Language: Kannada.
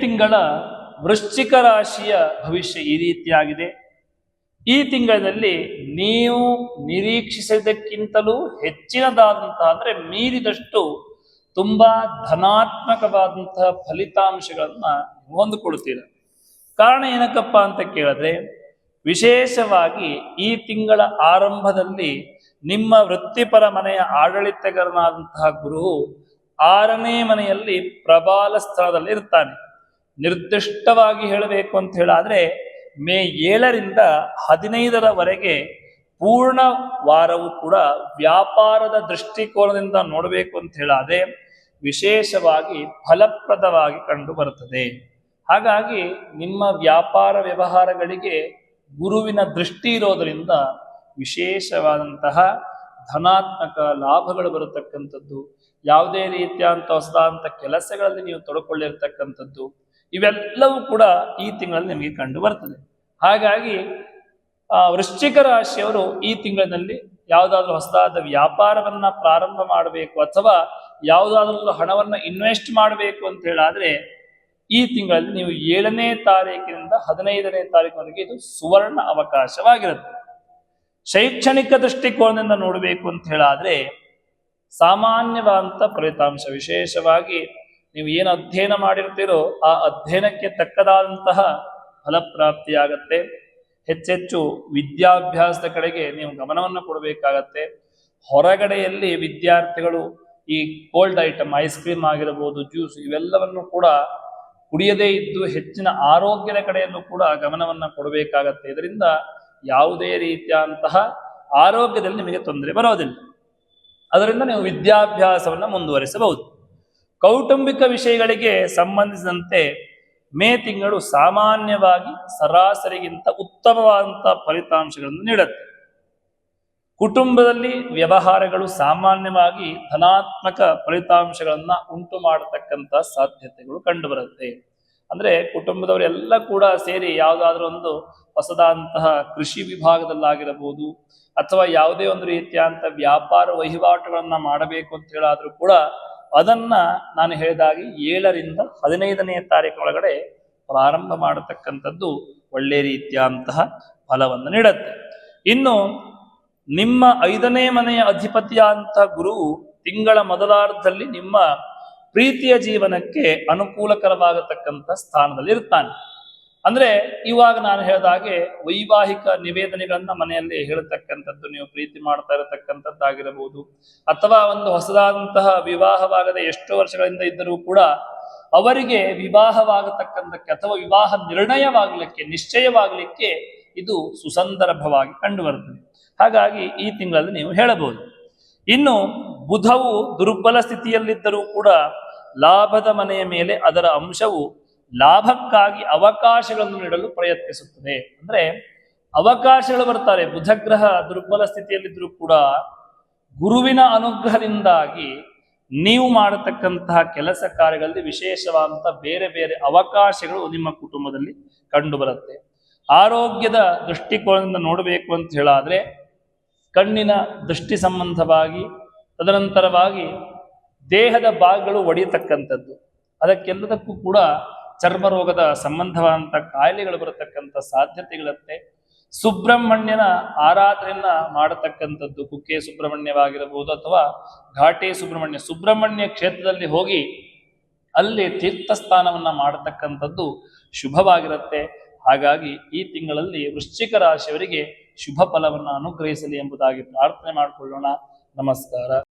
ತಿಂಗಳ ವೃಶ್ಚಿಕ ರಾಶಿಯ ಭವಿಷ್ಯ ಈ ರೀತಿಯಾಗಿದೆ. ಈ ತಿಂಗಳಿನಲ್ಲಿ ನೀವು ನಿರೀಕ್ಷಿಸಿದ್ದಕ್ಕಿಂತಲೂ ಹೆಚ್ಚಿನದಾದಂತಹ ಅಂದ್ರೆ ಮೀರಿದಷ್ಟು ತುಂಬಾ ಧನಾತ್ಮಕವಾದಂತಹ ಫಲಿತಾಂಶಗಳನ್ನು ಹೊಂದಿಕೊಳ್ತೀರ ಕಾರಣ ಏನಕ್ಕಪ್ಪ ಅಂತ ಕೇಳಿದ್ರೆ, ವಿಶೇಷವಾಗಿ ಈ ತಿಂಗಳ ಆರಂಭದಲ್ಲಿ ನಿಮ್ಮ ವೃತ್ತಿಪರ ಮನೆಯ ಆಡಳಿತಗಾರನಾದಂತಹ ಗುರು ಆರನೇ ಮನೆಯಲ್ಲಿ ಪ್ರಬಾಲ ಸ್ಥಳದಲ್ಲಿ ಇರ್ತಾನೆ ನಿರ್ದಿಷ್ಟವಾಗಿ ಹೇಳಬೇಕು ಅಂತ ಹೇಳಾದ್ರೆ ಮೇ ಏಳರಿಂದ ಹದಿನೈದರವರೆಗೆ ಪೂರ್ಣ ವಾರವು ಕೂಡ ವ್ಯಾಪಾರದ ದೃಷ್ಟಿಕೋನದಿಂದ ನೋಡಬೇಕು ಅಂತ ಹೇಳಾದ್ರೆ ವಿಶೇಷವಾಗಿ ಫಲಪ್ರದವಾಗಿ ಕಂಡು ಬರುತ್ತದೆ. ಹಾಗಾಗಿ ನಿಮ್ಮ ವ್ಯಾಪಾರ ವ್ಯವಹಾರಗಳಿಗೆ ಗುರುವಿನ ದೃಷ್ಟಿ ಇರೋದರಿಂದ ವಿಶೇಷವಾದಂತಹ ಧನಾತ್ಮಕ ಲಾಭಗಳು ಬರತಕ್ಕಂಥದ್ದು ಯಾವುದೇ ರೀತಿಯಾದಂಥ ಹೊಸದಾದಂಥ ಕೆಲಸಗಳಲ್ಲಿ ನೀವು ತೊಡಕೊಳ್ಳಿರ್ತಕ್ಕಂಥದ್ದು, ಇವೆಲ್ಲವೂ ಕೂಡ ಈ ತಿಂಗಳಲ್ಲಿ ನಿಮಗೆ ಕಂಡು ಬರ್ತದೆ. ಹಾಗಾಗಿ ವೃಶ್ಚಿಕ ರಾಶಿಯವರು ಈ ತಿಂಗಳಿನಲ್ಲಿ ಯಾವುದಾದ್ರೂ ಹೊಸದಾದ ವ್ಯಾಪಾರವನ್ನ ಪ್ರಾರಂಭ ಮಾಡಬೇಕು ಅಥವಾ ಯಾವುದಾದ್ರೂ ಹಣವನ್ನ ಇನ್ವೆಸ್ಟ್ ಮಾಡಬೇಕು ಅಂತ ಹೇಳಾದ್ರೆ, ಈ ತಿಂಗಳಲ್ಲಿ ನೀವು ಏಳನೇ ತಾರೀಕಿನಿಂದ ಹದಿನೈದನೇ ತಾರೀಕಿನವರೆಗೆ ಇದು ಸುವರ್ಣ ಅವಕಾಶವಾಗಿರುತ್ತೆ. ಶೈಕ್ಷಣಿಕ ದೃಷ್ಟಿಕೋನದಿಂದ ನೋಡಬೇಕು ಅಂತ ಹೇಳಾದ್ರೆ ಸಾಮಾನ್ಯವಾದಂಥ ಫಲಿತಾಂಶ. ವಿಶೇಷವಾಗಿ ನೀವು ಏನು ಅಧ್ಯಯನ ಮಾಡಿರ್ತೀರೋ ಆ ಅಧ್ಯಯನಕ್ಕೆ ತಕ್ಕದಾದಂತಹ ಫಲಪ್ರಾಪ್ತಿಯಾಗತ್ತೆ. ಹೆಚ್ಚೆಚ್ಚು ವಿದ್ಯಾಭ್ಯಾಸದ ಕಡೆಗೆ ನೀವು ಗಮನವನ್ನು ಕೊಡಬೇಕಾಗತ್ತೆ. ಹೊರಗಡೆಯಲ್ಲಿ ವಿದ್ಯಾರ್ಥಿಗಳು ಈ ಕೋಲ್ಡ್ ಐಟಮ್, ಐಸ್ ಕ್ರೀಮ್ ಆಗಿರಬಹುದು ಜ್ಯೂಸ್ ಇವೆಲ್ಲವನ್ನು ಕೂಡ ಕುಡಿಯದೇ ಇದ್ದು ಹೆಚ್ಚಿನ ಆರೋಗ್ಯದ ಕಡೆಯನ್ನು ಕೂಡ ಗಮನವನ್ನು ಕೊಡಬೇಕಾಗತ್ತೆ. ಇದರಿಂದ ಯಾವುದೇ ರೀತಿಯಾದಂತಹ ಆರೋಗ್ಯದಲ್ಲಿ ನಿಮಗೆ ತೊಂದರೆ ಬರೋದಿಲ್ಲ. ಅದರಿಂದ ನೀವು ವಿದ್ಯಾಭ್ಯಾಸವನ್ನು ಮುಂದುವರಿಸಬಹುದು. ಕೌಟುಂಬಿಕ ವಿಷಯಗಳಿಗೆ ಸಂಬಂಧಿಸಿದಂತೆ ಮೇ ತಿಂಗಳು ಸಾಮಾನ್ಯವಾಗಿ ಸರಾಸರಿಗಿಂತ ಉತ್ತಮವಾದಂಥ ಫಲಿತಾಂಶಗಳನ್ನು ನೀಡುತ್ತೆ. ಕುಟುಂಬದಲ್ಲಿ ವ್ಯವಹಾರಗಳು ಸಾಮಾನ್ಯವಾಗಿ ಧನಾತ್ಮಕ ಫಲಿತಾಂಶಗಳನ್ನ ಉಂಟು ಮಾಡತಕ್ಕಂತ ಸಾಧ್ಯತೆಗಳು ಕಂಡುಬರುತ್ತೆ. ಅಂದ್ರೆ ಕುಟುಂಬದವರೆಲ್ಲ ಕೂಡ ಸೇರಿ ಯಾವುದಾದ್ರೂ ಒಂದು ಹೊಸದಾದಂತಹ ಕೃಷಿ ವಿಭಾಗದಲ್ಲಾಗಿರಬಹುದು ಅಥವಾ ಯಾವುದೇ ಒಂದು ರೀತಿಯಾದಂಥ ವ್ಯಾಪಾರ ವಹಿವಾಟುಗಳನ್ನ ಮಾಡಬೇಕು ಅಂತ ಹೇಳಾದ್ರೂ ಕೂಡ ಅದನ್ನ ನಾನು ಹೇಳಿದಾಗಿ ಏಳರಿಂದ ಹದಿನೈದನೇ ತಾರೀಕು ಒಳಗಡೆ ಪ್ರಾರಂಭ ಮಾಡತಕ್ಕಂಥದ್ದು ಒಳ್ಳೆ ರೀತಿಯಾದಂತಹ ಫಲವನ್ನು ನೀಡುತ್ತೆ. ಇನ್ನು ನಿಮ್ಮ ಐದನೇ ಮನೆಯ ಅಧಿಪತಿಯಾದಂತಹ ಗುರು ತಿಂಗಳ ಮೊದಲಾರ್ಧದಲ್ಲಿ ನಿಮ್ಮ ಪ್ರೀತಿಯ ಜೀವನಕ್ಕೆ ಅನುಕೂಲಕರವಾಗತಕ್ಕಂಥ ಸ್ಥಾನದಲ್ಲಿ ಇರ್ತಾನೆ ಅಂದ್ರೆ ಇವಾಗ ನಾನು ಹೇಳಿದ ಹಾಗೆ ವೈವಾಹಿಕ ನಿವೇದನೆಗಳನ್ನ ಮನೆಯಲ್ಲಿ ಹೇಳತಕ್ಕಂಥದ್ದು, ನೀವು ಪ್ರೀತಿ ಮಾಡ್ತಾ ಇರತಕ್ಕಂಥದ್ದಾಗಿರಬಹುದು, ಅಥವಾ ಒಂದು ಹೊಸದಾದಂತಹ ವಿವಾಹವಾಗದೆ ಎಷ್ಟೋ ವರ್ಷಗಳಿಂದ ಇದ್ದರೂ ಕೂಡ ಅವರಿಗೆ ವಿವಾಹವಾಗತಕ್ಕಂಥಕ್ಕೆ ಅಥವಾ ವಿವಾಹ ನಿರ್ಣಯವಾಗಲಿಕ್ಕೆ, ನಿಶ್ಚಯವಾಗಲಿಕ್ಕೆ ಇದು ಸುಸಂದರ್ಭವಾಗಿ ಕಂಡುಬರುತ್ತದೆ. ಹಾಗಾಗಿ ಈ ತಿಂಗಳಲ್ಲಿ ನೀವು ಹೇಳಬಹುದು. ಇನ್ನು ಬುಧವು ದುರ್ಬಲ ಸ್ಥಿತಿಯಲ್ಲಿದ್ದರೂ ಕೂಡ ಲಾಭದ ಮನೆಯ ಮೇಲೆ ಅದರ ಅಂಶವು ಲಾಭಕ್ಕಾಗಿ ಅವಕಾಶಗಳನ್ನು ನೀಡಲು ಪ್ರಯತ್ನಿಸುತ್ತದೆ. ಅಂದ್ರೆ ಅವಕಾಶಗಳು ಬರ್ತಾರೆ ಬುಧಗ್ರಹ ದುರ್ಬಲ ಸ್ಥಿತಿಯಲ್ಲಿದ್ದರೂ ಕೂಡ ಗುರುವಿನ ಅನುಗ್ರಹದಿಂದಾಗಿ ನೀವು ಮಾಡತಕ್ಕಂತಹ ಕೆಲಸ ಕಾರ್ಯಗಳಲ್ಲಿ ವಿಶೇಷವಾದಂತಹ ಬೇರೆ ಬೇರೆ ಅವಕಾಶಗಳು ನಿಮ್ಮ ಕುಟುಂಬದಲ್ಲಿ ಕಂಡುಬರುತ್ತೆ. ಆರೋಗ್ಯದ ದೃಷ್ಟಿಕೋನದಿಂದ ನೋಡಬೇಕು ಅಂತ ಹೇಳಾದ್ರೆ ಕಣ್ಣಿನ ದೃಷ್ಟಿ ಸಂಬಂಧವಾಗಿ ತದನಂತರವಾಗಿ ದೇಹದ ಭಾಗಗಳು ಒಡೆಯತಕ್ಕಂಥದ್ದು. ಅದಕ್ಕೆಲ್ಲದಕ್ಕೂ ಕೂಡ ಚರ್ಮ ರೋಗದ ಸಂಬಂಧವಾದಂಥ ಕಾಯಿಲೆಗಳು ಬರತಕ್ಕಂಥ ಸಾಧ್ಯತೆಗಳಿರುತ್ತೆ ಸುಬ್ರಹ್ಮಣ್ಯನ ಆರಾಧನೆಯನ್ನ ಮಾಡತಕ್ಕಂಥದ್ದು. ಕುಕ್ಕೆ ಸುಬ್ರಹ್ಮಣ್ಯವಾಗಿರಬಹುದು ಅಥವಾ ಘಾಟೆ ಸುಬ್ರಹ್ಮಣ್ಯ. ಸುಬ್ರಹ್ಮಣ್ಯ ಕ್ಷೇತ್ರದಲ್ಲಿ ಹೋಗಿ ಅಲ್ಲಿ ತೀರ್ಥಸ್ಥಾನವನ್ನ ಮಾಡತಕ್ಕಂಥದ್ದು ಶುಭವಾಗಿರುತ್ತೆ. ಹಾಗಾಗಿ ಈ ತಿಂಗಳಲ್ಲಿ ವೃಶ್ಚಿಕ ರಾಶಿಯವರಿಗೆ ಶುಭ ಫಲವನ್ನು ಅನುಗ್ರಹಿಸಲಿ ಎಂಬುದಾಗಿ ಪ್ರಾರ್ಥನೆ ಮಾಡಿಕೊಳ್ಳೋಣ. ನಮಸ್ಕಾರ.